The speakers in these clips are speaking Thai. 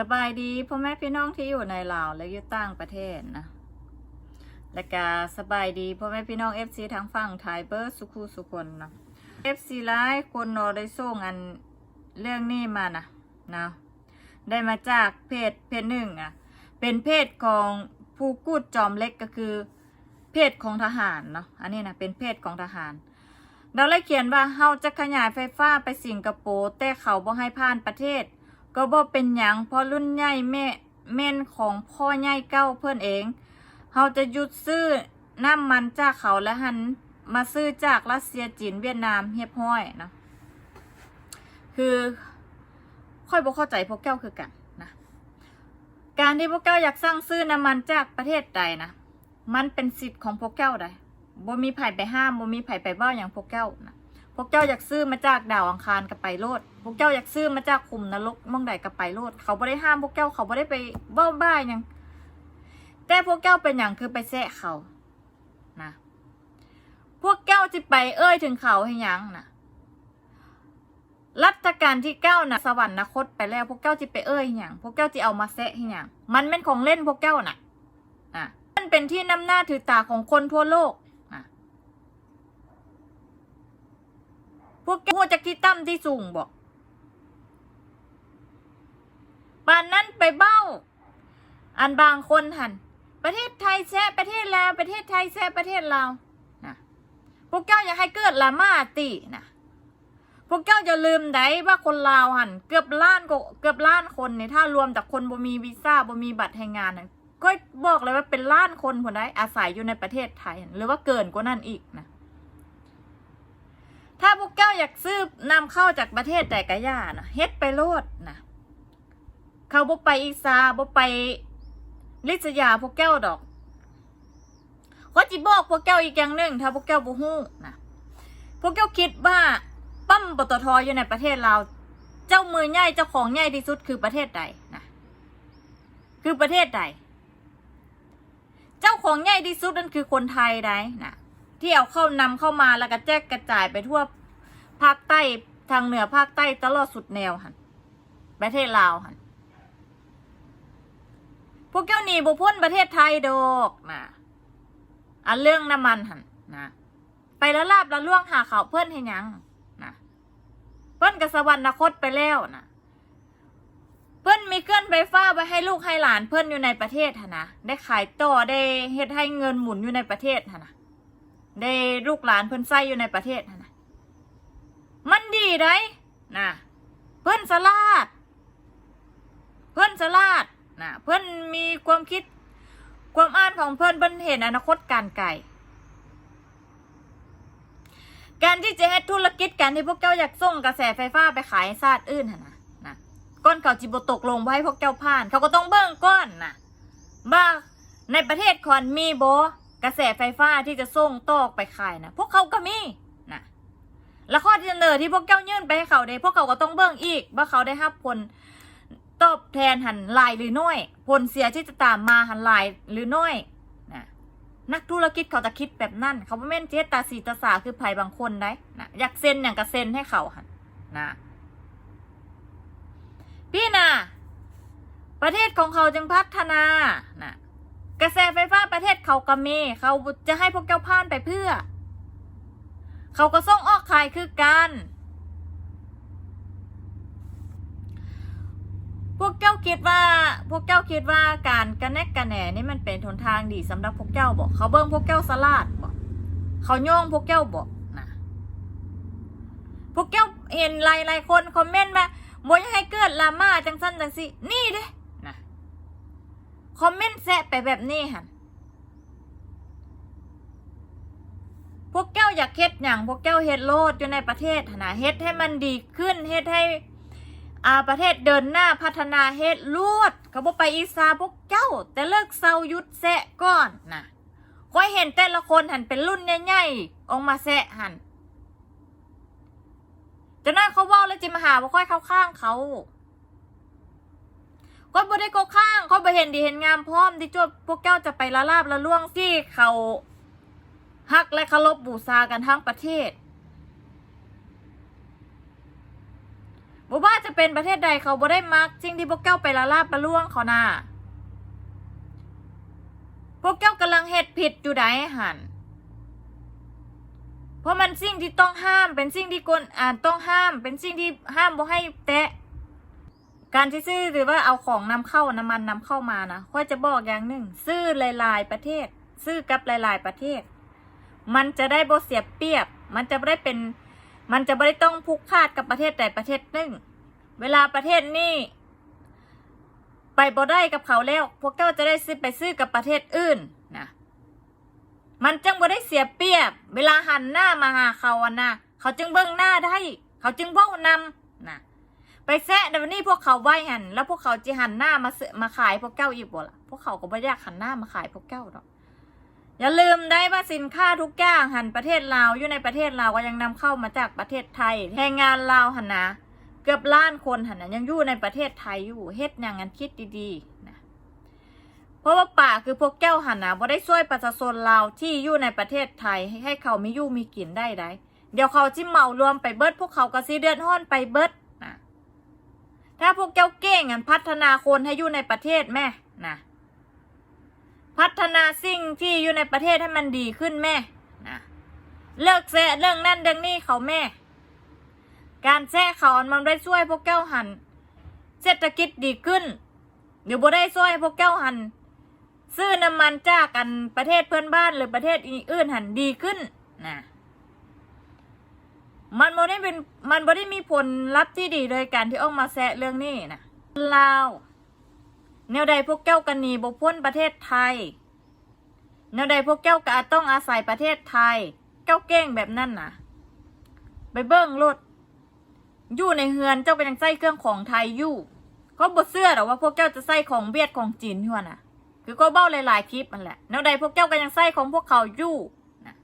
สบายดีพ่อแม่พี่น้องที่อยู่ในลาวและอยู่ต่างประเทศนะ และก็สบายดีพ่อแม่พี่น้องเอฟซีทั้งฝั่งไทยเบิร์สุขุสุคนนะเอฟซีไลายคนโนได้ส่งอันเรื่องนี้มานะนะ ได้มาจากเพจเพจหนึ่งอะ เป็นเพจของผู้กูดจอมเล็กก็คือ เพจของทหารเนาะอันนี้นะเป็นเพจของทหารเราเลยเขียนว่าเฮาจะขยายไฟฟ้าไปสิงคโปร์แต่เขาบ่ให้ผ่านประเทศ ก็บ่เป็นหยังเพราะรุ่นใหญ่แม่แม่นของพ่อใหญ่เก้าเพื่อนเองเฮาจะหยุดซื้อน้ำมันจากเขาและหันมาซื้อจากรัสเซียจีนเวียดนามเฮียบห้อยนะคือค่อยบ่เข้าใจพวกแก้วคือกันนะการที่พวกแก้วอยากสร้างซื้อน้ำมันจากประเทศใดนะมันเป็นสิทธิ์ของพวกแก้วใดบ่มีไผ่ไปห้ามบ่มีไผ่ไปเบ้าอย่างพวกแก้วนะ พวกเจ้าอยากซื้อมาจากดาวอังคารกับไปโลด พวกเจ้าอยากซื้อมาจากคุมนรกมองใดกับไปโลด เขาไม่ได้ห้ามพวกเจ้าเขาไม่ได้ไปบ้าบ้ายัง แต่พวกเจ้าเป็นอย่างคือไปแซะเขานะพวกเจ้าจะไปเอ้ยถึงเขาให้ยังนะรัชกาลที่เก้านะสวรรคตไปแล้วพวกเจ้าจะไปเอ้ยให้ยังพวกเจ้าจะเอามาแซะให้ยังมันเป็นของเล่นพวกเจ้าน่ะอะมันเป็นที่นำหน้าถือตาของคนทั่วโลก อะ พวกแกหัวจากที่ต่ำที่สูงบอกป่านนั้นไปเบ้า อันบางคนหัน ประเทศไทยแซ่ประเทศลาวประเทศไทยแซ่ประเทศลาวนะพวกเจ้าอย่าให้เกิดละมาตินะพวกเจ้าอย่าลืมได้ว่าคนลาวหัน เกือบล้านกเกือบล้านคนเนี่ยถ้ารวมจากคนบ่มีวีซ่าบ่มีบัตรแรงงานน่ะก็บอกเลยว่าเป็นล้านคนคนใดอาศัยอยู่ในประเทศไทยหั่นหรือว่าเกินกว่านั้นอีกนะ ถ้าพวกเจ้าอยากซื้อนำเข้าจากประเทศแต่กะย่านะเฮ็ดไปโลดนะเขาบ่ไปอีสาบ่ไปลิษยาพวกเจ้าดอกเขาจิบอกพวกเจ้าอีกอย่างหนึ่งถ้าพวกเจ้าบ่ฮู้นะพวกเจ้าคิดว่าปั๊มปตทอยู่ในประเทศเราเจ้ามือใหญ่เจ้าของใหญ่ที่สุดคือประเทศใดนะคือประเทศใด เจ้าของใหญ่ที่สุดนั่นคือคนไทยใดนะ ที่เอาเข้านำเข้ามาแล้วก็แจกกระจายไปทั่วภาคใต้ทางเหนือภาคใต้ตลอดสุดแนวหันประเทศลาวหันพวกเจ้าหนีบุพ้นประเทศไทยดอกนะอันเรื่องน้ำมันหันนะไปแล้วลาบแล้วล่วงหาเขาเพื่อนให้ยังนะเพื่อนกับสวรรคตไปแล้วนะเพื่อนมีเครื่องไฟฟ้าไว้ให้ลูกให้หลานเพื่อนอยู่ในประเทศนะได้ขายต่อได้เฮ็ดให้เงินหมุนอยู่ในประเทศนะ ได้ลูกหลานเพิ่นใส่อยู่ในประเทศนั่นะมันดีได้นะเพิ่นสลาด เพิ่นสลาดนะเพิ่นมีความคิด ความอ่านของเพิ่นเพิ่นเห็นอนาคตการไกลการที่จะเฮ็ดธุรกิจการที่พวกเจ้าอยากส่งกระแสไฟฟ้าไปขายให้ชาติอื่นนะนะก้อนเขาจิบตกลงไว้ให้พวกเจ้าผ่าน เขาก็ต้องเบิ่งก้อนนะว่าในประเทศคอนมีโบ กระแสไฟฟ้าที่จะส่งต่อไปขายนะพวกเขาก็มีนะแล้วข้อที่เสนอที่พวกเจ้ายื่นไปให้เขาได้พวกเขาก็ต้องเบิ่งอีกว่าเขาได้รับผลตอบแทนหันลายหรือน้อย ผลเสียที่จะตามมาหันลายหรือน้อยนะนักธุรกิจเขาจะคิดแบบนั้น เขาไม่แม่นเจตตาสีตาสาคือไผ่บางคนได้นะอยากเซ็นอย่างกระเซ็นให้เขาหันนะพี่นะประเทศของเขาจึงพัฒนานะ กระแสไฟฟ้าประเทศเขาก็มีเขาจะให้พวกเจ้าผ่านไปเพื่อ เขาก็ส่งออกขายคือกัน พวกเจ้าคิดว่า พวกเจ้าคิดว่าการกระแนกกระแหน่นี่มันเป็นหนทางดีสำหรับพวกเจ้าบอกเขาเบิ้งพวกเจ้าสลาดบอกเขาโย่องพวกเจ้าบอกนะพวกเจ้าเห็นหลายๆคนคอมเมนต์มาบ่อยากให้เกิดลาม่าจังสั้นจังสินี่เด้ คอมเมนต์แซะไปแบบนี้ค่ะพวกเจ้าอยากเฮ็ดอย่างพวกเจ้าเฮ็ดโลดอยู่ในประเทศนะเฮ็ดให้มันดีขึ้นเฮ็ดให้อาประเทศเดินหน้าพัฒนาเฮ็ดลวดเขาบอกไปอีสาพวกเจ้า แต่เลิกเซายุดแซะก่อนนะคอยเห็นแต่ละคนหันเป็นรุ่นใหญ่ๆออกมาแซะหันจะนั่นเขาว่าแล้วจิมาหาว่าค่อยเข้าข้างเขา ก็บ่ได้โกข้างเขาไปเห็นดีเห็นงามพร้อมที่จวบพวกเจ้าจะไปละลาบละล่วงที่เขาฮักและเคารพบูชากันทั้งประเทศบ่ว่าจะเป็นประเทศใดเขาบ่ได้มักสิ่งที่พวกเจ้าไปละลาบประล่วงเขาน่ะพวกเจ้ากำลังเฮ็ดผิดอยู่ใดหันเพราะมันสิ่งที่ต้องห้ามเป็นสิ่งที่กนอ่านต้องห้าม เป็นสิ่งที่ห้ามบ่ให้แตะ การที่ซื้อหรือว่าเอาของนำเข้าน้ำมันนำเข้ามานะค่อยจะบอกอย่างหนึ่ง ซื้อหลาย ๆ ประเทศ ซื้อกับหลาย ๆ ประเทศ มันจะได้บเสียเปรียบ มันจะไม่ได้เป็น มันจะไม่ได้ต้องผูกขาดกับประเทศใดประเทศหนึ่ง เวลาประเทศนี้ไปบ่ได้กับเขาแล้ว พวกเจ้าจะได้ซื้อไปซื้อกับประเทศอื่นนะมันจึงบ่ได้เสียเปรียบ เวลาหันหน้ามาหาเขาอะนะเขาจึงเบิ่งหน้าได้ เขาจึงเว้านำนะ ไปแซะในวันนี้พวกเขาไหวหันแล้วพวกเขาจะหันหน้ามาซื้อมาขายพวกเจ้าอีกบ่ล่ะพวกเขาก็ไม่อยากหันหน้ามาขายพวกเจ้าหรอกอย่าลืมได้ว่าสินค้าทุกอย่างหันประเทศลาวอยู่ในประเทศลาวก็ยังนำเข้ามาจากประเทศไทยแรงงานลาวหันนะเกือบล้านคนหันนะยังอยู่ในประเทศไทยอยู่เฮ็ดอย่างนั้นคิดดีๆนะเพราะว่าป่าคือพวกแก้วหันนะบ่ได้ช่วยประชาชนลาวที่อยู่ในประเทศไทยให้เขามีอยู่มีกินได้ได้เดี๋ยวเขาจิเมารวมไปเบิดพวกเขาก็สิเดือดร้อนไปเบิด ถ้าพวกแก้วเก่งอันพัฒนาคนให้อยู่ในประเทศแม่นะพัฒนาสิ่งที่อยู่ในประเทศให้มันดีขึ้นแม่นะเลิกแซะเรื่องนั่นเรื่องนี้เขาแม่ การแซะเขามันได้ช่วยพวกแก้วหัน เศรษฐกิจดีขึ้นเดี๋ยวบ่ได้ช่วยพวกแก้วหัน ซื้อน้ำมันจากกันประเทศเพื่อนบ้านหรือประเทศอื่นหันดีขึ้นนะ มันบ่ได้เป็นมันบ่ได้มีผลลัพธ์ที่ดีเลยการที่ออกมาแซะเรื่องนี้นะลาวแนวใดพวกเจ้ากันหนีบพ้นประเทศไทย แนวใดพวกเจ้าก็ต้องอาศัยประเทศไทยเจ้าเก้งแบบนั้นนะไปเบิ้งรถอยู่ในเฮือนเจ้าก็ยังใส่เครื่องของไทยอยู่เขาบดเสื้อหรอว่าพวกเจ้าจะใส่ของเวียดของจีนอยู่น่ะ คือก็เบ้าหลายๆคลิปมันแหละแนวใดพวกเจ้าก็ยังใส่ของพวกเขาอยู่นะ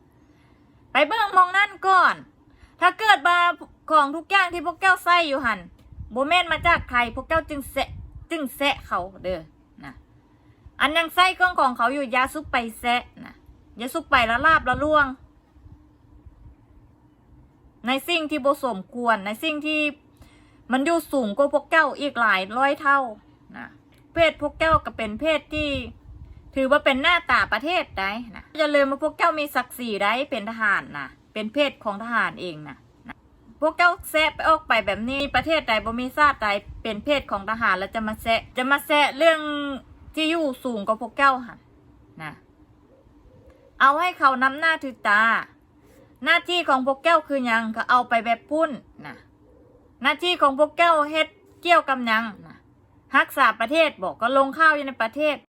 ไปเบิ้งมองนั่นก่อน ถ้าเกิดมาของทุกอย่างที่พวกเจ้าใส่อยู่หันโบแมนมาจากใครพวกเจ้าจึงเสะจึงแซะเขาเด้อนะอันยังไส้เครื่องของเขาอยู่ยาซุปไปแซะนะยาซุปไปละลาบละล่วง ในสิ่งที่บสมควรในสิ่งที่มันอยู่สูงกว่าพวกเจ้าอีกหลายร้อยเท่านะเพศพวกเจ้าก็เป็นเพศที่ ถือว่าเป็นหน้าตาประเทศได้นะอย่าลืมว่าพวกเจ้ามีศักดิ์ศรีได้เป็นทหารนะ เป็นเพศของทหารเองนะพวกเจ้าแซะไปออกไปแบบนี้ประเทศใดบ่มีชาติใดเป็นเพศของทหารแล้วจะมาแซะจะมาแซะเรื่องที่อยู่สูงกว่าพวกเจ้าหันนะเอาให้เขานำหน้าถือตา หน้าที่ของพวกเจ้าคือยังก็เอาไปแบบพุ่นนะหน้าที่ของพวกเจ้าเฮ็ดเกี่ยวกับยังนะรักษาประเทศบอกก็ลงข้าวอยู่ในประเทศ